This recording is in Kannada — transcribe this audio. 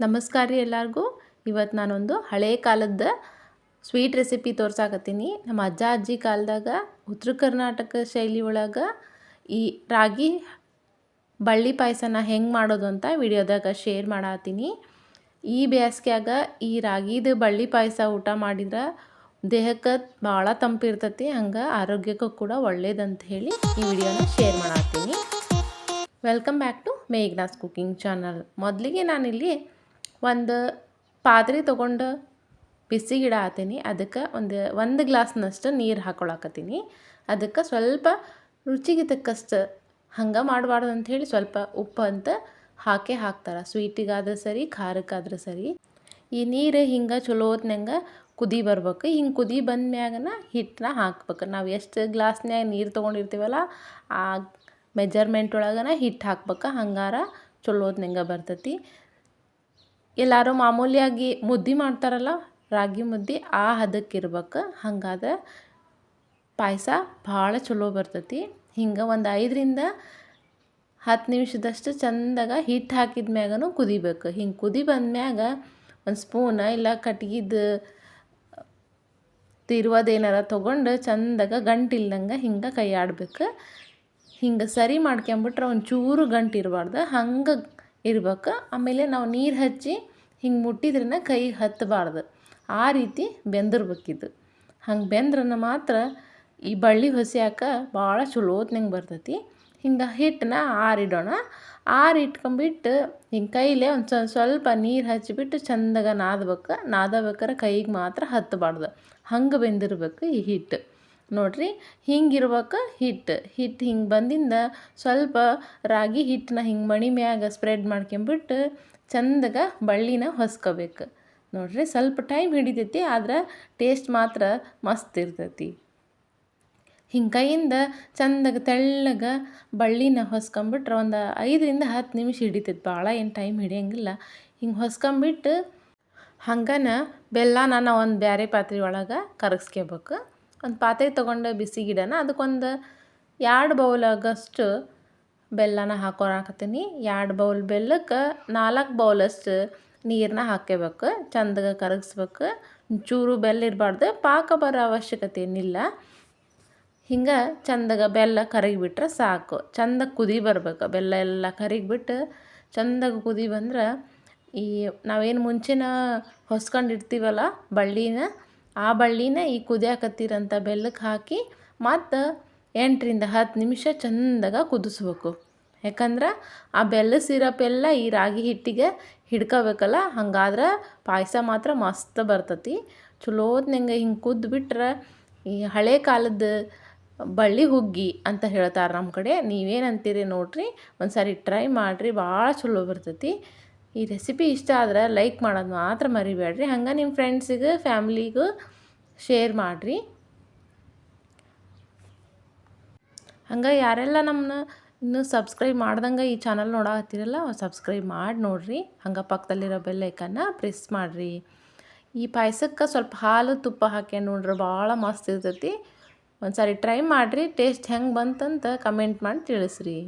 ನಮಸ್ಕಾರ ರೀ ಎಲ್ಲರಿಗೂ. ಇವತ್ತು ನಾನೊಂದು ಹಳೆ ಕಾಲದ ಸ್ವೀಟ್ ರೆಸಿಪಿ ತೋರ್ಸಾಕತ್ತೀನಿ. ನಮ್ಮ ಅಜ್ಜ ಅಜ್ಜಿ ಕಾಲದಾಗ ಉತ್ತರ ಕರ್ನಾಟಕ ಶೈಲಿ ಒಳಗೆ ಈ ರಾಗಿ ಬಳ್ಳಿ ಪಾಯಸನ ಹೆಂಗೆ ಮಾಡೋದು ಅಂತ ವಿಡಿಯೋದಾಗ ಶೇರ್ ಮಾಡತ್ತೀನಿ. ಈ ಬೇಸಿಗೆಯಾಗ ಈ ರಾಗಿದು ಬಳ್ಳಿ ಪಾಯಸ ಊಟ ಮಾಡಿದ್ರೆ ದೇಹಕ್ಕೆ ಭಾಳ ತಂಪಿರ್ತತಿ, ಹಂಗೆ ಆರೋಗ್ಯಕ್ಕೂ ಕೂಡ ಒಳ್ಳೇದಂತ ಹೇಳಿ ಈ ವಿಡಿಯೋನ share ಮಾಡತ್ತೀನಿ. Welcome back to Meghna's cooking channel ಮೊದಲಿಗೆ ನಾನಿಲ್ಲಿ ಒಂದು ಪಾತ್ರೆ ತೊಗೊಂಡು ಬಿಸಿಗಿಡ ಆತೀನಿ ಅದಕ್ಕೆ ಒಂದು ಒಂದು ಗ್ಲಾಸ್ನಷ್ಟು ನೀರು ಹಾಕೊಳಕತ್ತೀನಿ. ಅದಕ್ಕೆ ಸ್ವಲ್ಪ ರುಚಿಗೆ ತಕ್ಕಷ್ಟು ಹಂಗೆ ಮಾಡಬಾರ್ದು ಅಂಥೇಳಿ ಸ್ವಲ್ಪ ಉಪ್ಪು ಅಂತ ಹಾಕೇ ಹಾಕ್ತಾರೆ. ಸ್ವೀಟಿಗಾದ್ರೂ ಸರಿ, ಖಾರಕ್ಕಾದ್ರೂ ಸರಿ. ಈ ನೀರು ಹಿಂಗೆ ಚಲೋ ಹೊತ್ನಂಗೆ ಕುದಿ ಬರ್ಬೇಕು. ಹಿಂಗೆ ಕುದಿ ಬಂದ ಮ್ಯಾಗನ ಹಿಟ್ಟನ್ನ ಹಾಕ್ಬೇಕು. ನಾವು ಎಷ್ಟು ಗ್ಲಾಸ್ನ್ಯಾಗ ನೀರು ತೊಗೊಂಡಿರ್ತೀವಲ್ಲ, ಆ ಮೆಜರ್ಮೆಂಟ್ ಒಳಗನ ಹಿಟ್ಟು ಹಾಕ್ಬೇಕು. ಹಂಗಾರ ಚಲೋ ಹೊತ್ನಂಗೆ ಬರ್ತೈತಿ. ಎಲ್ಲರೂ ಮಾಮೂಲಿಯಾಗಿ ಮುದ್ದೆ ಮಾಡ್ತಾರಲ್ಲ, ರಾಗಿ ಮುದ್ದೆ, ಆ ಹದಕ್ಕಿರ್ಬೇಕು. ಹಂಗಾದ್ರೆ ಪಾಯಸ ಭಾಳ ಚಲೋ ಬರ್ತೈತಿ. ಹಿಂಗೆ ಒಂದು ಐದರಿಂದ ಹತ್ತು ನಿಮಿಷದಷ್ಟು ಚಂದಾಗ ಹಿಟ್ಟು ಹಾಕಿದ ಮ್ಯಾಗನೂ ಕುದಿಬೇಕು. ಹಿಂಗೆ ಕುದಿ ಬಂದ್ಮ್ಯಾಗ ಒಂದು ಸ್ಪೂನ ಇಲ್ಲ ಕಟ್ಗಿದ್ದು ತಿರುವದೇನಾರ ತೊಗೊಂಡು ಚಂದಾಗ ಗಂಟಿಲ್ದಂಗೆ ಹಿಂಗೆ ಕೈ ಆಡ್ಬೇಕು ಹಿಂಗೆ ಸರಿ ಮಾಡ್ಕೊಂಬಿಟ್ರೆ ಒಂಚೂರು ಗಂಟು ಇರಬಾರ್ದು ಹಂಗೆ ಇರ್ಬೇಕು. ಆಮೇಲೆ ನಾವು ನೀರು ಹಚ್ಚಿ ಹಿಂಗೆ ಮುಟ್ಟಿದ್ರನ ಕೈಗೆ ಹತ್ತಬಾರ್ದು ಆ ರೀತಿ ಬೆಂದಿರ್ಬೇಕಿದ್ದು ಹಂಗೆ ಬೆಂದ್ರನ ಮಾತ್ರ ಈ ಬಳ್ಳಿ ಹೊಸಿಯಾಕ ಭಾಳ ಚಲೋತ್ನಂಗೆ ಬರ್ತೈತಿ. ಹಿಂಗೆ ಹಿಟ್ಟನ್ನ ಆರಿಡೋಣ. ಆರಿಟ್ಕೊಂಬಿಟ್ಟು ಹಿಂಗೆ ಕೈಲೇ ಒಂದು ಸ್ವಲ್ಪ ನೀರು ಹಚ್ಚಿಬಿಟ್ಟು ಚಂದಾಗ ನಾದಬೇಕು. ನಾದಬೇಕಾರೆ ಕೈಗೆ ಮಾತ್ರ ಹತ್ತಬಾರ್ದು ಹಂಗೆ ಬೆಂದಿರ್ಬೇಕು ಈ ಹಿಟ್ಟು ನೋಡಿರಿ, ಹಿಂಗಿರ್ಬೇಕು ಹಿಟ್ಟು ಹಿಟ್ಟು ಹಿಂಗೆ ಬಂದಿಂದ ಸ್ವಲ್ಪ ರಾಗಿ ಹಿಟ್ಟನ್ನ ಹಿಂಗೆ ಮಣಿ ಮ್ಯಾಗ ಸ್ಪ್ರೆಡ್ ಮಾಡ್ಕೊಂಬಿಟ್ಟು ಚಂದಗ ಬಳ್ಳಿನ ಹೊಸ್ಕೋಬೇಕು. ನೋಡ್ರಿ, ಸ್ವಲ್ಪ ಟೈಮ್ ಹಿಡಿತೈತಿ, ಆದ್ರೆ ಟೇಸ್ಟ್ ಮಾತ್ರ ಮಸ್ತ್ ಇರ್ತೈತಿ. ಹಿಂಗೆ ಕೈಯಿಂದ ಚಂದಾಗ ತೆಳ್ಳಗೆ ಬಳ್ಳಿನ ಹೊಸ್ಕೊಂಬಿಟ್ರೆ ಒಂದು ಐದರಿಂದ ಹತ್ತು ನಿಮಿಷ ಹಿಡಿತೈತಿ. ಭಾಳ ಏನು ಟೈಮ್ ಹಿಡಿಯಂಗಿಲ್ಲ. ಹಿಂಗೆ ಹೊಸ್ಕೊಂಬಿಟ್ಟು ಹಂಗನ ಬೆಲ್ಲನ ನಾವು ಒಂದು ಬೇರೆ ಪಾತ್ರೆ ಒಳಗೆ ಕರಗಿಸ್ಕೋಬೇಕು ಒಂದು ಪಾತ್ರೆ ತೊಗೊಂಡು ಬಿಸಿಗಿಡೋಣ ಅದಕ್ಕೊಂದು ಎರಡು ಬೌಲ್ ಆಗಷ್ಟು ಬೆಲ್ಲನ ಹಾಕೋರಾಕತ್ತೀನಿ ಎರಡು ಬೌಲ್ ಬೆಲ್ಲಕ್ಕೆ ನಾಲ್ಕು ಬೌಲಷ್ಟು ನೀರನ್ನ ಹಾಕ್ಯಬೇಕು ಚಂದಗೆ ಕರಗಿಸ್ಬೇಕು. ಚೂರು ಬೆಲ್ಲ ಇರಬಾರ್ದು. ಪಾಕ ಬರೋ ಅವಶ್ಯಕತೆ ಏನಿಲ್ಲ. ಹಿಂಗೆ ಚಂದಗೆ ಬೆಲ್ಲ ಕರಗಿಬಿಟ್ರೆ ಸಾಕು. ಚಂದ ಕುದಿ ಬರ್ಬೇಕು. ಬೆಲ್ಲ ಎಲ್ಲ ಕರಗಿಬಿಟ್ಟು ಚಂದಗೆ ಕುದಿ ಬಂದ್ರೆ ಈ ನಾವೇನು ಮುಂಚೆನ ಹೊಸ್ಕೊಂಡಿರ್ತೀವಲ್ಲ ಬಳ್ಳಿನ ಆ ಬಳ್ಳಿನ ಈ ಕುದಿಯಾಕತ್ತಿರಂಥ ಬೆಲ್ಲಕ್ಕೆ ಹಾಕಿ ಮತ್ತು ಎಂಟರಿಂದ ಹತ್ತು ನಿಮಿಷ ಚಂದಾಗ ಕುದಿಸ್ಬೇಕು. ಯಾಕಂದ್ರೆ ಆ ಬೆಲ್ಲ ಸಿರಪ್ ಎಲ್ಲ ಈ ರಾಗಿ ಹಿಟ್ಟಿಗೆ ಹಿಡ್ಕೋಬೇಕಲ್ಲ, ಹಂಗಾದ್ರೆ ಪಾಯಸ ಮಾತ್ರ ಮಸ್ತ್ ಬರ್ತತಿ. ಚಲೋತ್ನಂಗೆ ಹಿಂಗೆ ಕುದ್ಬಿಟ್ರೆ ಈ ಹಳೆ ಕಾಲದ ಬಳ್ಳಿ ಹುಗ್ಗಿ ಅಂತ ಹೇಳ್ತಾರೆ ನಮ್ಮ ಕಡೆ ನೀವೇನು ಅಂತೀರಿ ನೋಡಿರಿ ಒಂದು ಸಾರಿ ಟ್ರೈ ಮಾಡಿರಿ, ಭಾಳ ಚಲೋ ಬರ್ತೈತಿ. ಈ ರೆಸಿಪಿ ಇಷ್ಟ ಆದ್ರೆ ಲೈಕ್ ಮಾಡೋದು ಮಾತ್ರ ಮರಿಬೇಡ್ರಿ. ಹಂಗೆ ನಿಮ್ಮ ಫ್ರೆಂಡ್ಸಿಗೆ ಫ್ಯಾಮ್ಲಿಗೂ ಶೇರ್ ಮಾಡಿರಿ. ಹಂಗೆ ಯಾರೆಲ್ಲ ನಮ್ಮನ್ನ ಇನ್ನೂ ಸಬ್ಸ್ಕ್ರೈಬ್ ಮಾಡ್ದಂಗೆ ಈ ಚಾನಲ್ ನೋಡಾಕತ್ತೀರಲ್ಲ ಸಬ್ಸ್ಕ್ರೈಬ್ ಮಾಡಿ ನೋಡಿರಿ. ಹಂಗೆ ಪಕ್ಕದಲ್ಲಿರೋ ಬೆಲ್ಲೈಕನ್ನ ಪ್ರೆಸ್ ಮಾಡಿರಿ. ಈ ಪಾಯಸಕ್ಕೆ ಸ್ವಲ್ಪ ಹಾಲು, ತುಪ್ಪ ಹಾಕಿ ನೋಡ್ರಿ, ಭಾಳ ಮಸ್ತ್ ಇರ್ತೈತಿ. ಒಂದು ಸಾರಿ ಟ್ರೈ ಮಾಡಿರಿ ಟೇಸ್ಟ್ ಹೆಂಗೆ ಬಂತಂತ ಕಮೆಂಟ್ ಮಾಡಿ ತಿಳಿಸ್ರಿ.